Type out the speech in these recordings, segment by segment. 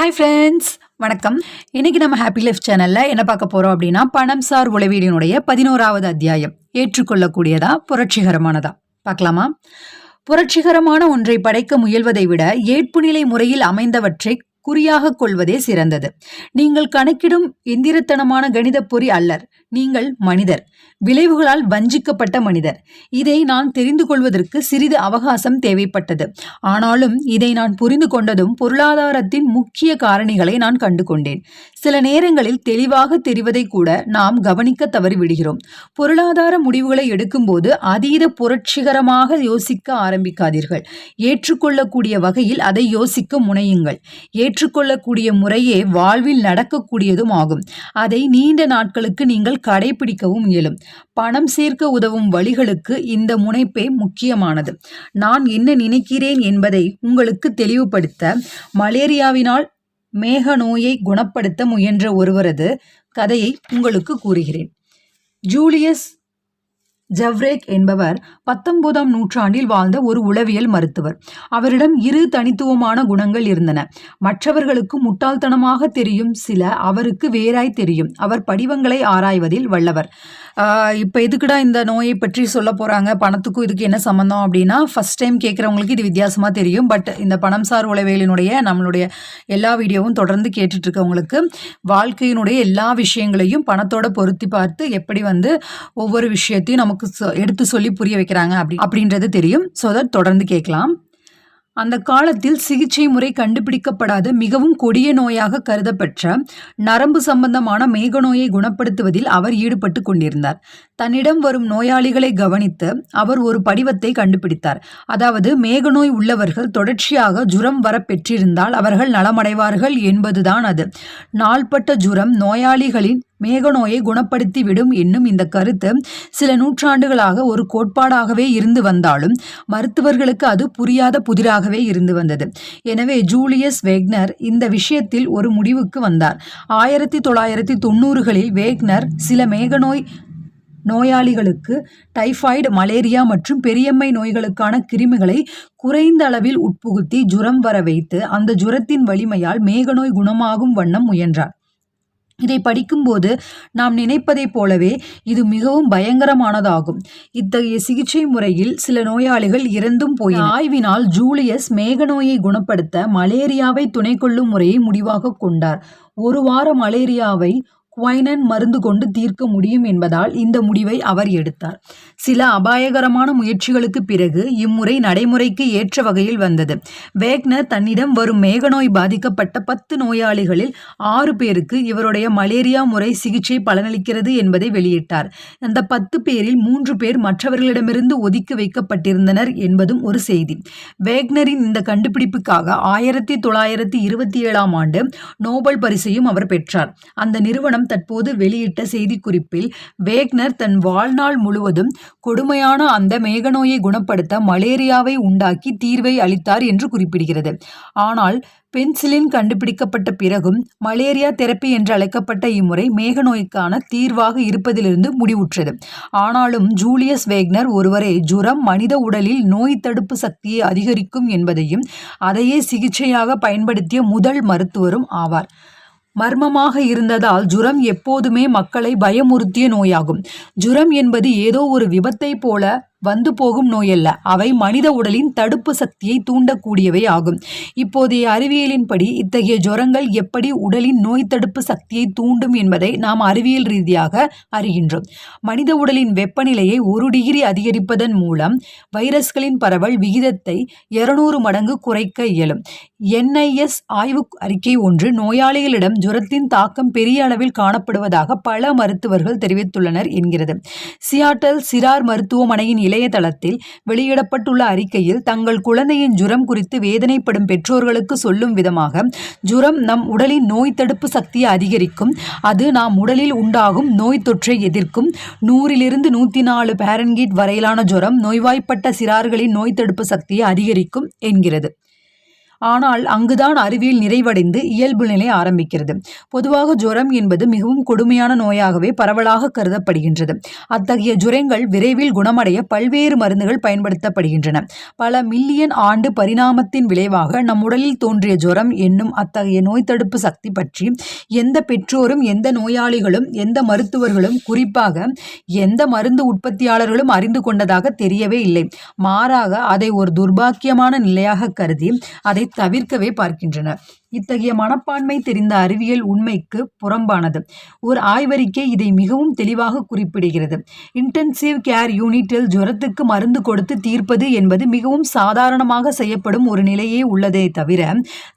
Hi friends வணக்கம். இன்னைக்கு நம்ம ஹாப்பி லைஃப் சேனலில் என்ன பார்க்க போகிறோம் அப்படின்னா பணம் சார் உளவியலினுடைய பதினோராவது அத்தியாயம். ஏற்றுக்கொள்ளக்கூடியதா புரட்சிகரமானதா? பார்க்கலாமா? புரட்சிகரமான ஒன்றை படைக்க முயல்வதை விட ஏற்புநிலை முறையில் அமைந்தவற்றை குறியாக கொள்வதே சிறந்தது. நீங்கள் கணக்கிடும் எந்திரத்தனமான கணிதப் பொறி அல்லர். நீங்கள் மனிதர். விளைவுகளால் வஞ்சிக்கப்பட்ட மனிதர். இதை நான் தெரிந்து கொள்வதற்கு சிறிது அவகாசம் தேவைப்பட்டது. ஆனாலும் இதை நான் புரிந்து கொண்டதும் பொருளாதாரத்தின் முக்கிய காரணிகளை நான் கண்டு கொண்டேன் சில நேரங்களில் தெளிவாக தெரிவதை கூட நாம் கவனிக்க தவறிவிடுகிறோம். பொருளாதார முடிவுகளை எடுக்கும்போது அதீத புரட்சிகரமாக யோசிக்க ஆரம்பிக்காதீர்கள். ஏற்றுக்கொள்ளக்கூடிய வகையில் அதை யோசிக்க முனையுங்கள். ஏற்றுக்கொள்ளக்கூடிய முறையே வாழ்வில் நடக்கக்கூடியதும் ஆகும். அதை நீண்ட நாட்களுக்கு நீங்கள் கடைபிடிக்கவும் இயலும். பணம் சேர்க்க உதவும் வழிகளுக்கு இந்த முனைப்பே முக்கியமானது. நான் என்ன நினைக்கிறேன் என்பதை உங்களுக்கு தெளிவுபடுத்த மலேரியாவினால் மேக நோயை குணப்படுத்த முயன்ற ஒருவரது கதையை உங்களுக்கு கூறுகிறேன். ஜூலியஸ் ஜவ்ரேக் என்பவர் பத்தொன்பதாம் நூற்றாண்டில் வாழ்ந்த ஒரு உளவியல் மருத்துவர். அவரிடம் இரு தனித்துவமான குணங்கள் இருந்தன. மற்றவர்களுக்கு முட்டாள்தனமாக தெரியும் சில அவருக்கு வேறாய் தெரியும். அவர் படிவங்களை ஆராய்வதில் வல்லவர். இப்போ எதுக்குடா இந்த நோயை பற்றி சொல்ல போகிறாங்க பணத்துக்கும் இதுக்கு என்ன சம்மந்தம் அப்படின்னா ஃபஸ்ட் டைம் கேட்குறவங்களுக்கு இது வித்தியாசமாக தெரியும். பட் இந்த பணம் சார் உளவியலினுடைய நம்மளுடைய எல்லா வீடியோவும் தொடர்ந்து கேட்டுட்ருக்கவங்களுக்கு வாழ்க்கையினுடைய எல்லா விஷயங்களையும் பணத்தோட பொருத்தி பார்த்து எப்படி வந்து ஒவ்வொரு விஷயத்தையும் நமக்கு எடுத்து சொல்லி புரிய வைக்கிறாங்க அப்படி அப்படின்றது தெரியும். ஸோ அதை தொடர்ந்து கேட்கலாம். அந்த காலத்தில் சிகிச்சை முறை கண்டுபிடிக்கப்படாத மிகவும் கொடிய நோயாக கருதப்பெற்ற நரம்பு சம்பந்தமான மேகநோயை குணப்படுத்துவதில் அவர் ஈடுபட்டு கொண்டிருந்தார். தன்னிடம் வரும் நோயாளிகளை கவனித்து அவர் ஒரு படிவத்தை கண்டுபிடித்தார். அதாவது மேகநோய் உள்ளவர்கள் தொடர்ச்சியாக ஜுரம் வர பெற்றிருந்தால் அவர்கள் நலமடைவார்கள் என்பதுதான் அது. நாள்பட்ட ஜுரம் நோயாளிகளின் மேகநோயை குணப்படுத்திவிடும் என்னும் இந்த கருத்து சில நூற்றாண்டுகளாக ஒரு கோட்பாடாகவே இருந்து வந்தாலும் மருத்துவர்களுக்கு அது புரியாத புதிராகவே இருந்து வந்தது. எனவே ஜூலியஸ் வேக்னர் இந்த விஷயத்தில் ஒரு முடிவுக்கு வந்தார். ஆயிரத்தி தொள்ளாயிரத்தி தொண்ணூறுகளில் வேக்னர் சில மேகநோய் நோயாளிகளுக்கு டைஃபாய்டு மலேரியா மற்றும் பெரியம்மை நோய்களுக்கான கிருமிகளை குறைந்த அளவில் உட்புகுத்தி ஜுரம் வர வைத்து அந்த ஜுரத்தின் வலிமையால் மேகநோய் குணமாகும் வண்ணம் முயன்றார். இதை படிக்கும்போது நாம் நினைப்பதைப் போலவே இது மிகவும் பயங்கரமானதாகும். இத்தகைய சிகிச்சை முறையில் சில நோயாளிகள் இறந்தும் போய் ஆய்வினால் ஜூலியஸ் மேகநோயை குணப்படுத்த மலேரியாவை துணை கொள்ளும் முறையை முடிவாக கொண்டார். ஒரு வார மலேரியாவை குவைனன் மருந்து கொண்டு தீர்க்க முடியும் என்பதால் இந்த முடிவை அவர் எடுத்தார். சில அபாயகரமான முயற்சிகளுக்கு பிறகு இம்முறை நடைமுறைக்கு ஏற்ற வகையில் வந்தது. வேக்னர் தன்னிடம் வரும் மேகநோய் பாதிக்கப்பட்ட பத்து நோயாளிகளில் ஆறு பேருக்கு இவருடைய மலேரியா முறை சிகிச்சை பலனளிக்கிறது என்பதை வெளியிட்டார். அந்த பத்து பேரில் மூன்று பேர் மற்றவர்களிடமிருந்து ஒதுக்கி வைக்கப்பட்டிருந்தனர் என்பதும் ஒரு செய்தி. வேக்னரின் இந்த கண்டுபிடிப்புக்காக ஆயிரத்தி தொள்ளாயிரத்தி இருபத்தி ஏழாம் ஆண்டு நோபல் பரிசையும் அவர் பெற்றார். அந்த நிறுவனம் நிறுவனம் தற்போது வெளியிட்ட செய்திக்குறிப்பில் வேக்னர் தன் வாழ்நாள் முழுவதும் கொடுமையான அந்த மேகநோயை குணப்படுத்த மலேரியாவை உண்டாக்கி தீர்வை அளித்தார் என்று குறிப்பிடுகிறது. ஆனால் பென்சிலின் கண்டுபிடிக்கப்பட்ட பிறகும் மலேரியா தெரப்பி என்று அழைக்கப்பட்ட இம்முறை மேகநோய்க்கான தீர்வாக இருப்பதிலிருந்து முடிவுற்றது. ஆனாலும் ஜூலியஸ் வேக்னர் ஒருவரே ஜுரம் மனித உடலில் நோய் தடுப்பு சக்தியை அதிகரிக்கும் என்பதையும் அதையே சிகிச்சையாக பயன்படுத்திய முதல் மருத்துவரும் ஆவார். மர்மமாக இருந்ததால் ஜுரம் எப்போதுமே மக்களை பயமுறுத்திய நோயாகும். ஜுரம் என்பது ஏதோ ஒரு விபத்தை போல வந்து போகும் நோயல்ல. அவை மனித உடலின் தடுப்பு சக்தியை தூண்டக்கூடியவை ஆகும். இப்போதைய அறிவியலின்படி இத்தகைய ஜுரங்கள் எப்படி உடலின் நோய் தடுப்பு சக்தியை தூண்டும் என்பதை நாம் அறிவியல் ரீதியாக அறிகின்றோம். மனித உடலின் வெப்பநிலையை ஒரு டிகிரி அதிகரிப்பதன் மூலம் வைரஸ்களின் பரவல் விகிதத்தை இருநூறு மடங்கு குறைக்க இயலும். என்ஐஎஸ் ஆய்வு அறிக்கை ஒன்று நோயாளிகளிடம் ஜுரத்தின் தாக்கம் பெரிய அளவில் காணப்படுவதாக பல மருத்துவர்கள் தெரிவித்துள்ளனர் என்கிறது. சியாட்டல் சிறார் மருத்துவமனையின் இளையதளத்தில் வெளியிடப்பட்டுள்ள அறிக்கையில் தங்கள் குழந்தையின் ஜுரம் குறித்து வேதனைப்படும் பெற்றோர்களுக்கு சொல்லும் விதமாக ஜுரம் நம் உடலின் நோய் தடுப்பு சக்தியை அதிகரிக்கும். அது நாம் உடலில் உண்டாகும் நோய் தொற்றை எதிர்க்கும். நூறிலிருந்து நூற்றி நாலு பேரன்கீட் வரையிலான ஜுரம் நோய்வாய்ப்பட்ட சிறார்களின் நோய் தடுப்பு சக்தியை அதிகரிக்கும் என்கிறது. ஆனால் அங்குதான் அறிவியல் நிறைவடைந்து இயல்பு நிலை ஆரம்பிக்கிறது. பொதுவாக ஜுரம் என்பது மிகவும் கொடுமையான நோயாகவே பரவலாக கருதப்படுகின்றது. அத்தகைய ஜுரங்கள் விரைவில் குணமடைய பல்வேறு மருந்துகள் பயன்படுத்தப்படுகின்றன. பல மில்லியன் ஆண்டு பரிணாமத்தின் விளைவாக நம் உடலில் தோன்றிய ஜுரம் என்னும் அத்தகைய நோய் தடுப்பு சக்தி பற்றி எந்த பெற்றோரும் எந்த நோயாளிகளும் எந்த மருத்துவர்களும் குறிப்பாக எந்த மருந்து உற்பத்தியாளர்களும் அறிந்து கொண்டதாக தெரியவே இல்லை. மாறாக அதை ஒரு துர்பாக்கியமான நிலையாக கருதி அதை தவிர்க்கவே பார்க்கின்றனர் இத்தகைய மனப்பான்மை தெரிந்த அறிவியல் உண்மைக்கு புறம்பானது. ஒரு ஆய்வறிக்கை இதை மிகவும் தெளிவாக குறிப்பிடுகிறது. இன்டென்சிவ் கேர் யூனிட்டில் ஜுரத்துக்கு மருந்து கொடுத்து தீர்ப்பது என்பது மிகவும் சாதாரணமாக செய்யப்படும் ஒரு நிலையே உள்ளதே தவிர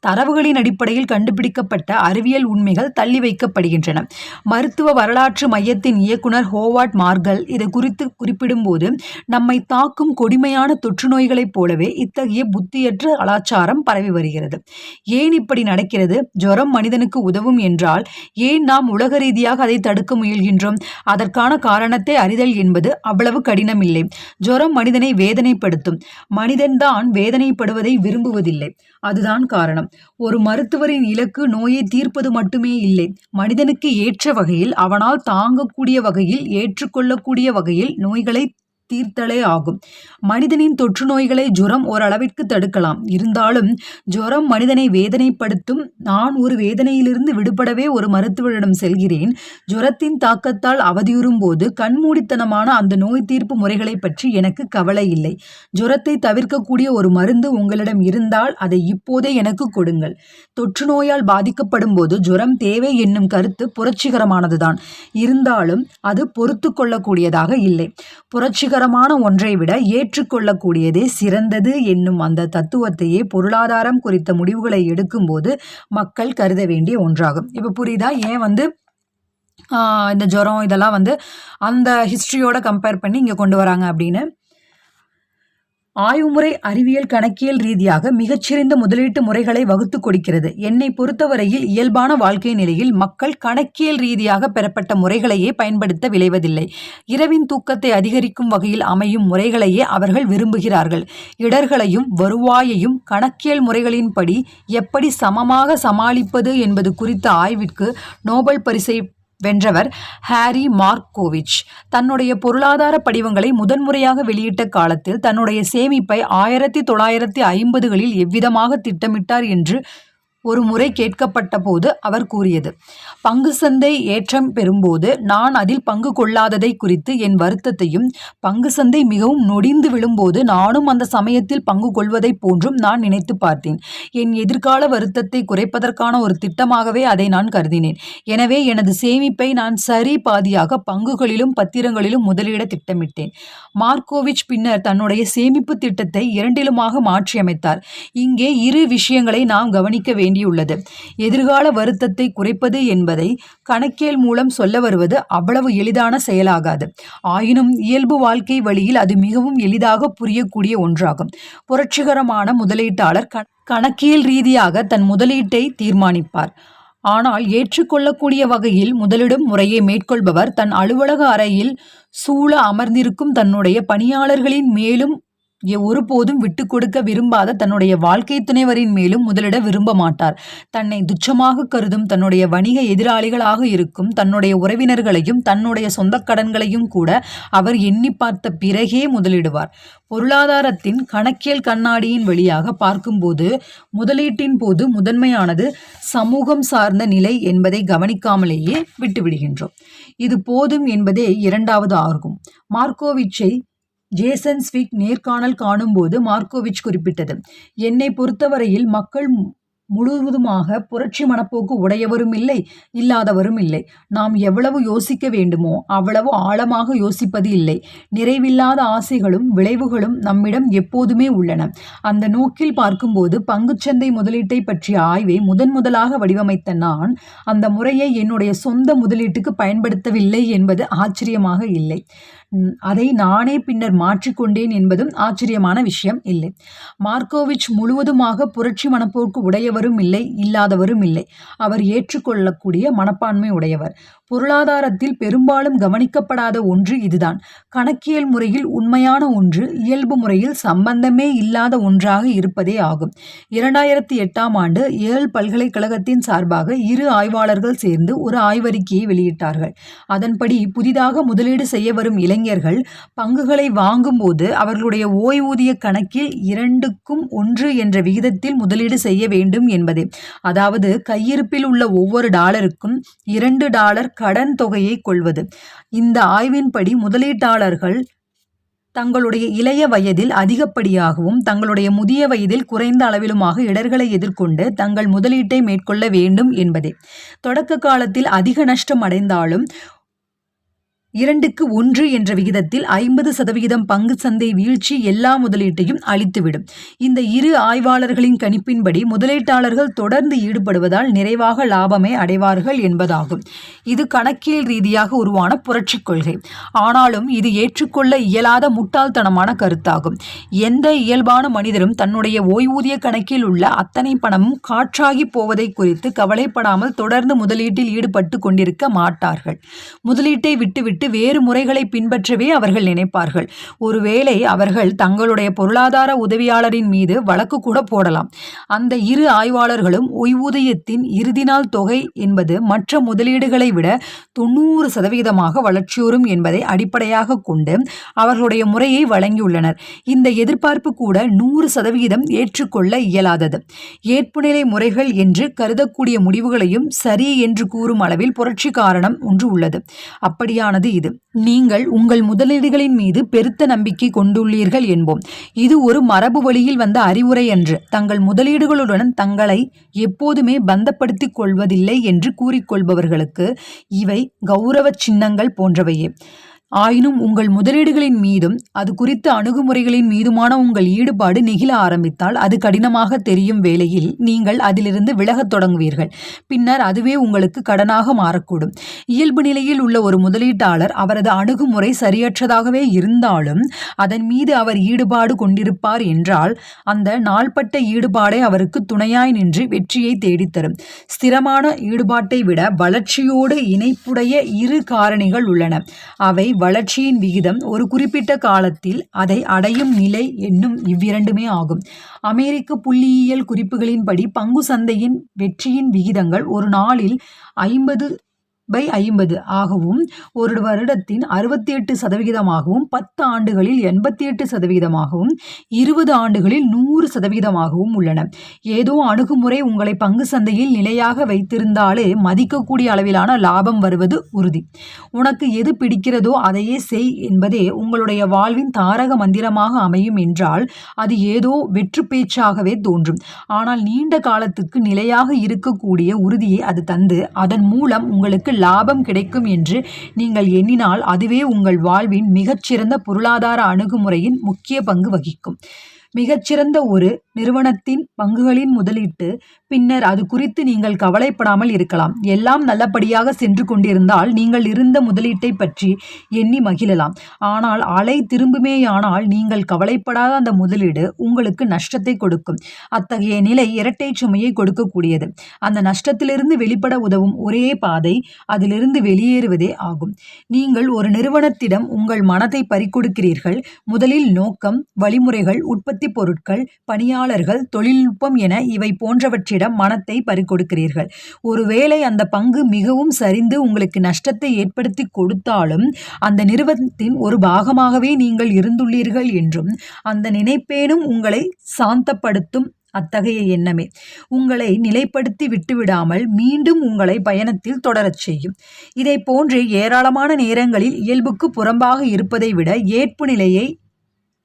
தரவுகளின் அடிப்படையில் கண்டுபிடிக்கப்பட்ட அறிவியல் உண்மைகள் தள்ளி வைக்கப்படுகின்றன. மருத்துவ வரலாற்று மையத்தின் இயக்குனர் ஹோவார்ட் மார்கல் இது குறித்து குறிப்பிடும்போது நம்மை தாக்கும் கொடுமையான தொற்று நோய்களைப் போலவே இத்தகைய புத்தியற்ற கலாச்சாரம் பரவி வருகிறது. ஏன் இப்படி நடக்கிறது ஜுரம் மனிதனுக்கு உதவும் என்றால் ஏன் நாம் உலக ரீதியாக அதை தடுக்க முயல்கின்றோம்? அதற்கான காரணத்தை அறிதல் என்பது அவ்வளவு கடினமில்லை. ஜுரம் மனிதனை வேதனைப்படுத்தும். மனிதன்தான் வேதனைப்படுவதை விரும்புவதில்லை. அதுதான் காரணம். ஒரு மருத்துவரின் இலக்கு நோயை தீர்ப்பது மட்டுமே இல்லை. மனிதனுக்கு ஏற்ற வகையில் அவனால் தாங்கக்கூடிய வகையில் ஏற்றுக்கொள்ளக்கூடிய வகையில் நோய்களை தீர்த்தலே ஆகும். மனிதனின் தொற்று நோய்களை ஜுரம் ஓரளவிற்கு தடுக்கலாம். இருந்தாலும் ஜுரம் மனிதனை வேதனைப்படுத்தும். நான் ஒரு வேதனையிலிருந்து விடுபடவே ஒரு மருத்துவரிடம் செல்கிறேன். ஜுரத்தின் தாக்கத்தால் அவதியுறும் போது கண்மூடித்தனமான அந்த நோய் தீர்ப்பு முறைகளை பற்றி எனக்கு கவலை இல்லை. ஜுரத்தை தவிர்க்கக்கூடிய ஒரு மருந்து உங்களிடம் இருந்தால் அதை இப்போதே எனக்கு கொடுங்கள். தொற்று நோயால் பாதிக்கப்படும் போது ஜுரம் தேவை என்னும் கருத்து புரட்சிகரமானதுதான். இருந்தாலும் அது பொறுத்து கொள்ளக்கூடியதாக இல்லை. புரட்சிகர பொருளாதாரமான ஒன்றை விட ஏற்றுக்கொள்ளக்கூடியதே சிறந்தது என்னும் அந்த தத்துவத்தையே பொருளாதாரம் குறித்த முடிவுகளை எடுக்கும்போது மக்கள் கருத வேண்டிய ஒன்றாகும். இப்போ புரியுதா? ஏன் வந்து இந்த ஜுரம் இதெல்லாம் வந்து அந்த ஹிஸ்ட்ரியோட கம்பேர் பண்ணி இங்கே கொண்டு வராங்க அப்படின்னு? ஆய்வுமுறை அறிவியல் கணக்கியல் ரீதியாக மிகச்சிறந்த முதலீட்டு முறைகளை வகுத்து கொடுக்கிறது. என்னை பொறுத்தவரையில் இயல்பான வாழ்க்கை நிலையில் மக்கள் கணக்கியல் ரீதியாக பெறப்பட்ட முறைகளையே பயன்படுத்த விளைவதில்லை இரவின் தூக்கத்தை அதிகரிக்கும் வகையில் அமையும் முறைகளையே அவர்கள் விரும்புகிறார்கள். இடர்களையும் வருவாயையும் கணக்கியல் முறைகளின்படி எப்படி சமமாக சமாளிப்பது என்பது குறித்த ஆய்விற்கு நோபல் பரிசை வென்றவர் ஹாரி மார்க்கோவிச். தன்னுடைய பொருளாதார படிவங்களை முதன்முறையாக வெளியிட்ட காலத்தில் தன்னுடைய சேமிப்பை ஆயிரத்தி தொள்ளாயிரத்தி ஐம்பதுகளில் எவ்விதமாக திட்டமிட்டார் என்று ஒரு முறை கேட்கப்பட்ட போது அவர் கூறியது பங்கு சந்தை ஏற்றம் பெறும்போது நான் அதில் பங்கு கொள்ளாததை குறித்து என் வருத்தத்தையும் பங்கு சந்தை மிகவும் நொடிந்து விழும்போது நானும் அந்த சமயத்தில் பங்கு கொள்வதைப் போன்றும் நான் நினைத்து பார்த்தேன். என் எதிர்கால வருத்தத்தை குறைப்பதற்கான ஒரு திட்டமாகவே அதை நான் கருதினேன். எனவே எனது சேமிப்பை நான் சரி பாதியாக பங்குகளிலும் பத்திரங்களிலும் முதலிட திட்டமிட்டேன். மார்க்கோவிச் பின்னர் தன்னுடைய சேமிப்பு திட்டத்தை இரண்டிலுமாக மாற்றியமைத்தார். இங்கே இரு விஷயங்களை நாம் கவனிக்க வேண்டும். வேண்டியுள்ளது. எதிர்கால வருத்தத்தை குறைப்பது என்பதை கணக்கியல் மூலம் சொல்ல வருவது அவ்வளவு எளிதான செயலாகாது. ஆயினும் இயல்பு வாழ்க்கை வழியில் அது மிகவும் எளிதாக புரியக்கூடிய ஒன்றாகும். புரட்சிகரமான முதலீட்டாளர் கணக்கியல் ரீதியாக தன் முதலீட்டை தீர்மானிப்பார். ஆனால் ஏற்றுக்கொள்ளக்கூடிய வகையில் முதலிடும் முறையை மேற்கொள்பவர் தன் அலுவலக அறையில் சூழ அமர்ந்திருக்கும் தன்னுடைய பணியாளர்களின் மேலும் ஒருபோதும் விட்டு கொடுக்க விரும்பாத தன்னுடைய வாழ்க்கை துணைவரின் மேலும் முதலிட விரும்ப மாட்டார். தன்னை துச்சமாக கருதும் தன்னுடைய வணிக எதிராளிகளாக இருக்கும் தன்னுடைய உறவினர்களையும் தன்னுடைய சொந்த கடன்களையும் கூட அவர் எண்ணி பார்த்த பிறகே முதலிடுவார். பொருளாதாரத்தின் கணக்கியல் கண்ணாடியின் வழியாக பார்க்கும்போது முதலீட்டின் போது முதன்மையானது சமூகம் சார்ந்த நிலை என்பதை கவனிக்காமலேயே விட்டுவிடுகின்றோம். இது போதும் என்பதே இரண்டாவது ஆகும் மார்க்கோவிச்சை ஜேசன் ஸ்விக் நேர்காணல் காணும்போது மார்க்கோவிச் குறிப்பிட்டது. என்னை பொறுத்தவரையில் மக்கள் முழுவதுமாக புரட்சி மனப்போக்கு உடையவரும் இல்லை இல்லாதவரும் இல்லை. நாம் எவ்வளவு யோசிக்க வேண்டுமோ அவ்வளவு ஆழமாக யோசிப்பது இல்லை. நிறைவில்லாத ஆசைகளும் விளைவுகளும் நம்மிடம் எப்போதுமே உள்ளன. அந்த நோக்கில் பார்க்கும்போது பங்குச்சந்தை முதலீட்டை பற்றிய ஆய்வை முதன் முதலாக வடிவமைத்த நான் அந்த முறையை என்னுடைய சொந்த முதலீட்டுக்கு பயன்படுத்தவில்லை என்பது ஆச்சரியமாக இல்லை. அதை நானே பின்னர் மாற்றிக்கொண்டேன் என்பதும் ஆச்சரியமான விஷயம் இல்லை. மார்க்கோவிச் முழுவதுமாக புரட்சி மனப்போக்கு உடையவரும் இல்லை இல்லாதவரும் இல்லை. அவர் ஏற்றுக்கொள்ளக்கூடிய மனப்பான்மை உடையவர். பொருளாதாரத்தில் பெரும்பாலும் கவனிக்கப்படாத ஒன்று இதுதான். கணக்கியல் முறையில் உண்மையான ஒன்று இயல்பு முறையில் சம்பந்தமே இல்லாத ஒன்றாக இருப்பதே ஆகும். இரண்டாயிரத்தி எட்டாம் ஆண்டு ஏல் பல்கலைக்கழகத்தின் சார்பாக இரு ஆய்வாளர்கள் சேர்ந்து ஒரு ஆய்வறிக்கையை வெளியிட்டார்கள். அதன்படி புதிதாக முதலீடு செய்ய வரும் இளைஞர்கள் பங்குகளை வாங்கும்போது அவர்களுடைய ஓய்வூதிய கணக்கில் இரண்டுக்கும் ஒன்று என்ற விகிதத்தில் முதலீடு செய்ய வேண்டும் என்பதே. அதாவது கையிருப்பில் உள்ள ஒவ்வொரு டாலருக்கும் இரண்டு டாலர் கடன் தொகையை கொள்வது. இந்த ஆய்வின்படி முதலீட்டாளர்கள் தங்களுடைய இளைய வயதில் அதிகப்படியாகவும் தங்களுடைய முதிய வயதில் குறைந்த அளவிலுமாக இடர்களை எதிர்கொண்டு தங்கள் முதலீட்டை மேற்கொள்ள வேண்டும் என்பதே. தொடக்க காலத்தில் அதிக நஷ்டம் அடைந்தாலும் இரண்டுக்கு ஒன்று என்ற விகிதத்தில் ஐம்பது சதவிகிதம் பங்கு சந்தை வீழ்ச்சி எல்லா முதலீட்டையும் அளித்துவிடும் இந்த இரு ஆய்வாளர்களின் கணிப்பின்படி முதலீட்டாளர்கள் தொடர்ந்து ஈடுபடுவதால் நிறைவாக லாபமே அடைவார்கள் என்பதாகும். இது கணக்கியல் ரீதியாக உருவான புரட்சி கொள்கை. ஆனாலும் இது ஏற்றுக்கொள்ள இயலாத முட்டாள்தனமான கருத்தாகும். எந்த இயல்பான மனிதரும் தன்னுடைய ஓய்வூதிய கணக்கில் உள்ள அத்தனை பணமும் காற்றாகி போவதை குறித்து கவலைப்படாமல் தொடர்ந்து முதலீட்டில் ஈடுபட்டு கொண்டிருக்க மாட்டார்கள். முதலீட்டை விட்டுவிட்டு விட்டு வேறு முறைகளை பின்பற்றவே அவர்கள் நினைப்பார்கள். ஒருவேளை அவர்கள் தங்களுடைய பொருளாதார உதவியாளரின் மீது வழக்கு கூட போடலாம். அந்த இரு ஆய்வாளர்களும் ஓய்வூதியத்தின் இறுதி நாள் தொகை என்பது மற்ற முதலீடுகளை விட தொண்ணூறு சதவீதமாக வளர்ச்சியுறும் என்பதை அடிப்படையாக கொண்டு அவர்களுடைய முறையை வழங்கியுள்ளனர். இந்த எதிர்பார்ப்பு கூட நூறு சதவீதம் ஏற்றுக்கொள்ள இயலாதது. ஏற்புநிலை முறைகள் என்று கருதக்கூடிய முடிவுகளையும் சரி என்று கூறும் அளவில் புரட்சி காரணம் ஒன்று உள்ளது. அப்படியானது இது. நீங்கள் உங்கள் முதலீடுகளின் மீது பெருத்த நம்பிக்கை கொண்டுள்ளீர்கள் என்போம். இது ஒரு மரபு வழியில் வந்த அறிவுரை என்று தங்கள் முதலீடுகளுடன் தங்களை எப்போதுமே பந்தப்படுத்திக் கொள்வதில்லை என்று கூறிக்கொள்பவர்களுக்கு இவை கௌரவ சின்னங்கள் போன்றவையே. ஆயினும் உங்கள் முதலீடுகளின் மீதும் அது குறித்த அணுகுமுறைகளின் மீதுமான உங்கள் ஈடுபாடு நெகிழ ஆரம்பித்தால் அது கடினமாக தெரியும் வேளையில் நீங்கள் அதிலிருந்து விலகத் தொடங்குவீர்கள். பின்னர் அதுவே உங்களுக்கு கடனாக மாறக்கூடும். இயல்பு நிலையில் உள்ள ஒரு முதலீட்டாளர் அவரது அணுகுமுறை சரியற்றதாகவே இருந்தாலும் அதன் மீது அவர் ஈடுபாடு கொண்டிருப்பார் என்றால் அந்த நாள்பட்ட ஈடுபாடே அவருக்கு துணையாய் நின்று வெற்றியை தேடித்தரும். ஸ்திரமான ஈடுபாட்டை விட வளர்ச்சியோடு இணைப்புடைய இரு காரணிகள் உள்ளன. அவை வளர்ச்சியின் விகிதம் ஒரு குறிப்பிட்ட காலத்தில் அதை அடையும் நிலை என்னும் இவ்விரண்டுமே ஆகும். அமெரிக்க புள்ளியியல் குறிப்புகளின்படி பங்கு சந்தையின் வெற்றியின் விகிதங்கள் ஒரு நாளில் ஐம்பது பை ஐம்பது ஆகவும் ஒரு வருடத்தின் அறுபத்தி எட்டு சதவிகிதமாகவும் பத்து ஆண்டுகளில் எண்பத்தி எட்டு சதவிகிதமாகவும் இருபது ஆண்டுகளில் நூறு சதவிகிதமாகவும் உள்ளன. ஏதோ அணுகுமுறை உங்களை பங்கு சந்தையில் நிலையாக வைத்திருந்தாலே மதிக்கக்கூடிய அளவிலான லாபம் வருவது உறுதி. உனக்கு எது பிடிக்கிறதோ அதையே செய் என்பதே உங்களுடைய வாழ்வின் தாரக மந்திரமாக அமையும் என்றால் அது ஏதோ வெற்று பேச்சாகவே தோன்றும். ஆனால் நீண்ட காலத்துக்கு நிலையாக இருக்கக்கூடிய உறுதியை அது தந்து அதன் மூலம் உங்களுக்கு லாபம் கிடைக்கும் என்று நீங்கள் எண்ணினால் அதுவே உங்கள் வாழ்வின் மிகச்சிறந்த பொருளாதார அணுகுமுறையின் முக்கிய பங்கு வகிக்கும். மிகச்சிறந்த ஒரு நிறுவனத்தின் பங்குகளின் முதலீட்டு. பின்னர் அது குறித்து நீங்கள் கவலைப்படாமல் இருக்கலாம். எல்லாம் நல்லபடியாக சென்று கொண்டிருந்தால் நீங்கள் இருந்த முதலீட்டை பற்றி எண்ணி மகிழலாம். ஆனால் அலை திரும்புமேயானால் நீங்கள் கவலைப்படாத அந்த முதலீடு உங்களுக்கு நஷ்டத்தை கொடுக்கும். அத்தகைய நிலை இரட்டை சுமையை கொடுக்கக்கூடியது. அந்த நஷ்டத்திலிருந்து வெளிப்பட உதவும் ஒரே பாதை அதிலிருந்து வெளியேறுவதே ஆகும். நீங்கள் ஒரு நிறுவனத்திடம் உங்கள் மனதை பறிக்கொடுக்கிறீர்கள். முதலில் நோக்கம் வழிமுறைகள் உற்பத்தி பொருட்கள் பணியாளர்கள் தொழில்நுட்பம் என இவை போன்றவற்றிடம் மனத்தை பறிக்கொடுக்கிறீர்கள் ஒருவேளை அந்த பங்கு மிகவும் சரிந்து உங்களுக்கு நஷ்டத்தை ஏற்படுத்தி கொடுத்தாலும் அந்த நிறுவனத்தின் ஒரு பாகமாகவே நீங்கள் இருந்துள்ளீர்கள் என்றும் அந்த நினைப்பேனும் உங்களை சாந்தப்படுத்தும் அத்தகைய எண்ணமே. உங்களை நிலைப்படுத்தி விட்டுவிடாமல் மீண்டும் உங்களை பயணத்தில் தொடரச் செய்யும். இதை போன்று ஏராளமான நேரங்களில் இயல்புக்கு புறம்பாக இருப்பதை விட ஏற்பு நிலையை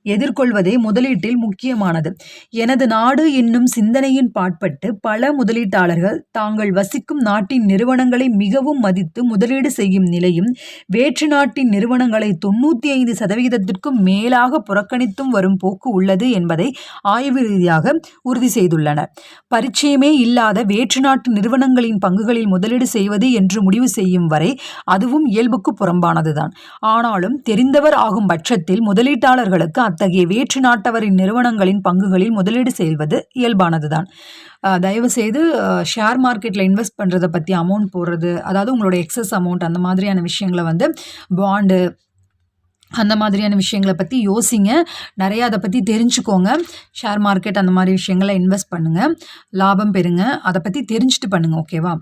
எதிர்கொள்வதே முதலீட்டில் முக்கியமானது. எனது நாடு என்னும் சிந்தனையின் பாட்பட்டு பல முதலீட்டாளர்கள் தாங்கள் வசிக்கும் நாட்டின் நிறுவனங்களை மிகவும் மதித்து முதலீடு செய்யும் நிலையும் வேற்று நாட்டின் நிறுவனங்களை தொண்ணூற்றி ஐந்து சதவிகிதத்திற்கும் மேலாக புறக்கணித்தும் வரும் போக்கு உள்ளது என்பதை ஆய்வு ரீதியாக உறுதி செய்துள்ளனர் பரிச்சயமே இல்லாத வேற்று நாட்டு நிறுவனங்களின் பங்குகளில் முதலீடு செய்வது என்று முடிவு செய்யும் வரை அதுவும் இயல்புக்கு புறம்பானதுதான். ஆனாலும் தெரிந்தவர் ஆகும் பட்சத்தில் முதலீட்டாளர்களுக்கு அத்தகைய வேற்று நாட்டவரின் நிறுவனங்களின் பங்குகளில் முதலீடு செய்வது இயல்பானதுதான். அஹ் தயவு செய்து ஷேர் மார்க்கெட்டில் இன்வெஸ்ட் பண்ணுறதை பற்றி அமௌண்ட் போடுறது அதாவது உங்களோட எக்ஸஸ் அமௌண்ட் அந்த மாதிரியான விஷயங்களை வந்து பாண்டு அந்த மாதிரியான விஷயங்களை பற்றி யோசிங்க. நிறையா அதை பற்றி தெரிஞ்சுக்கோங்க. ஷேர் மார்க்கெட் அந்த மாதிரி விஷயங்களை இன்வெஸ்ட் பண்ணுங்கள் லாபம் பெறுங்க. அதை பற்றி தெரிஞ்சுட்டு பண்ணுங்கள் ஓகேவா?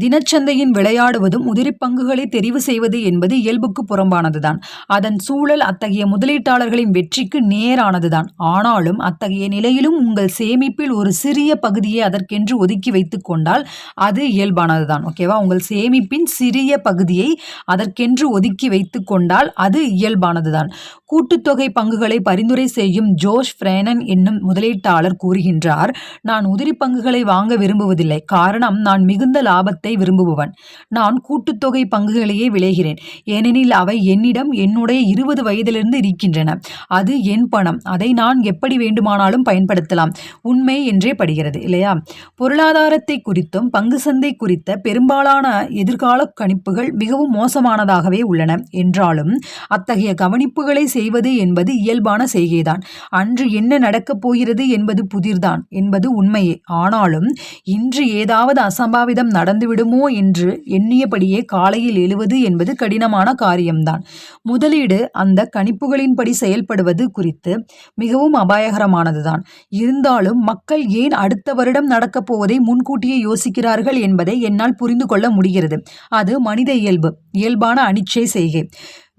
தினச்சந்தையின் விளையாடுவதும் உதிரி பங்குகளை தெரிவு செய்வது என்பது இயல்புக்கு புறம்பானதுதான். அதன் சூழல் அத்தகைய முதலீட்டாளர்களின் வெற்றிக்கு நேரானதுதான். ஆனாலும் அத்தகைய நிலையிலும் உங்கள் சேமிப்பில் ஒரு சிறிய பகுதியை அதற்கென்று ஒதுக்கி வைத்து கொண்டால் அது இயல்பானதுதான். ஓகேவா உங்கள் சேமிப்பின் சிறிய பகுதியை அதற்கென்று ஒதுக்கி வைத்து கொண்டால் அது இயல்பானதுதான். கூட்டுத்தொகை பங்குகளை பரிந்துரை செய்யும் ஜோஷ் ஃப்ரேனன் என்னும் முதலீட்டாளர் கூறுகின்றார் நான் உதிரி பங்குகளை வாங்க விரும்புவதில்லை. காரணம் நான் மிகுந்த லாபத்தை விரும்புபவன். நான் கூட்டுத்தொகை பங்குகளையே விளைகிறேன். ஏனெனில் அவை என்னிடம் என்னுடைய இருபது வயதிலிருந்து இருக்கின்றன. அது என் பணம். அதை நான் எப்படி வேண்டுமானாலும் பயன்படுத்தலாம். உண்மை என்றே படுகிறது இல்லையா? பொருளாதாரத்தை குறித்தும் பங்கு சந்தை குறித்த பெரும்பாலான எதிர்கால கணிப்புகள் மிகவும் மோசமானதாகவே உள்ளன. என்றாலும் அத்தகைய கவனிப்புகளை செய்வது என்பது இயல்பான செய்கைதான். அன்று என்ன நடக்கப் போகிறது என்பது புதிர்தான் என்பது உண்மையே. ஆனாலும் இன்று ஏதாவது அசம்பாவிதம் நடந்து விடுமோ என்று எண்ணியபடியே காலையில் எழுவது என்பது கடினமான காரியம்தான். முதலீடு அந்த கணிப்புகளின்படி செயல்படுவது குறித்து மிகவும் அபாயகரமானதுதான். இருந்தாலும் மக்கள் ஏன் அடுத்த வருடம் நடக்கப் போவதை முன்கூட்டியே யோசிக்கிறார்கள் என்பதை என்னால் புரிந்து கொள்ள முடிகிறது. அது மனித இயல்பு இயல்பான அனிச்சை செய்கை.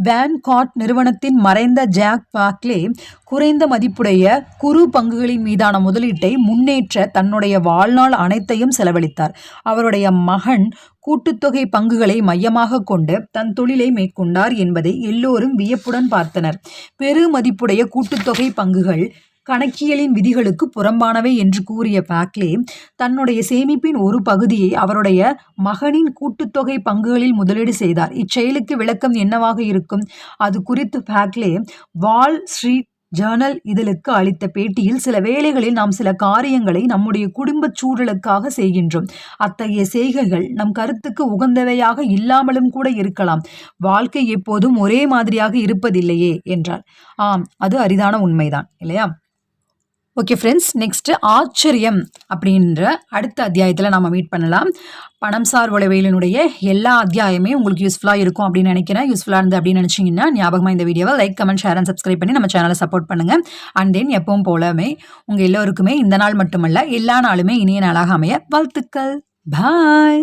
வேன் நிறுவனத்தின் மறைந்த ஜாக் பாக்லே குறைந்த மதிப்புடைய குறு பங்குகளின் மீதான முதலீட்டை முன்னேற்ற தன்னுடைய வாழ்நாள் அனைத்தையும் செலவழித்தார். அவருடைய மகன் கூட்டுத்தொகை பங்குகளை மையமாக கொண்டு தன் தொழிலை மேற்கொண்டார் என்பதை எல்லோரும் வியப்புடன் பார்த்தனர். பெரு மதிப்புடைய கூட்டுத்தொகை பங்குகள் கணக்கியலின் விதிகளுக்கு புறம்பானவை என்று கூறிய பாக்லே தன்னுடைய சேமிப்பின் ஒரு பகுதியை அவருடைய மகனின் கூட்டுத்தொகை பங்குகளில் முதலீடு செய்தார். இச்செயலுக்கு விளக்கம் என்னவாக இருக்கும்? அது குறித்து பாக்லே வால் ஸ்ட்ரீட் ஜேர்னல் இதழுக்கு அளித்த பேட்டியில் சில வேளைகளில் நாம் சில காரியங்களை நம்முடைய குடும்பச் சூழலுக்காக செய்கின்றோம். அத்தகைய செய்கைகள் நம் கருத்துக்கு உகந்தவையாக இல்லாமலும் கூட இருக்கலாம். வாழ்க்கை எப்போதும் ஒரே மாதிரியாக இருப்பதில்லையே என்றார். ஆம் அது அரிதான உண்மைதான் இல்லையா? ஓகே ஃப்ரெண்ட்ஸ் நெக்ஸ்ட்டு ஆச்சரியம் அப்படின்ற அடுத்த அத்தியாயத்தில் நம்ம மீட் பண்ணலாம். பணம் சார் உளவியலினுடைய எல்லா அத்தியாயமே உங்களுக்கு யூஸ்ஃபுல்லாக இருக்கும் அப்படின்னு நினைக்கிறேன். யூஸ்ஃபுல்லாக இருந்து அப்படின்னு நினச்சிங்கன்னா ஞாபகமாக இந்த வீடியோவை like comment share and subscribe பண்ணி நம்ம சேனலை சப்போர்ட் பண்ணுங்கள் அண்ட் தென் எப்பவும் போலமே உங்கள் எல்லோருக்குமே இந்த நாள் மட்டுமல்ல எல்லா நாளுமே இனிய நாளாக அமைய வாழ்த்துக்கள். பாய்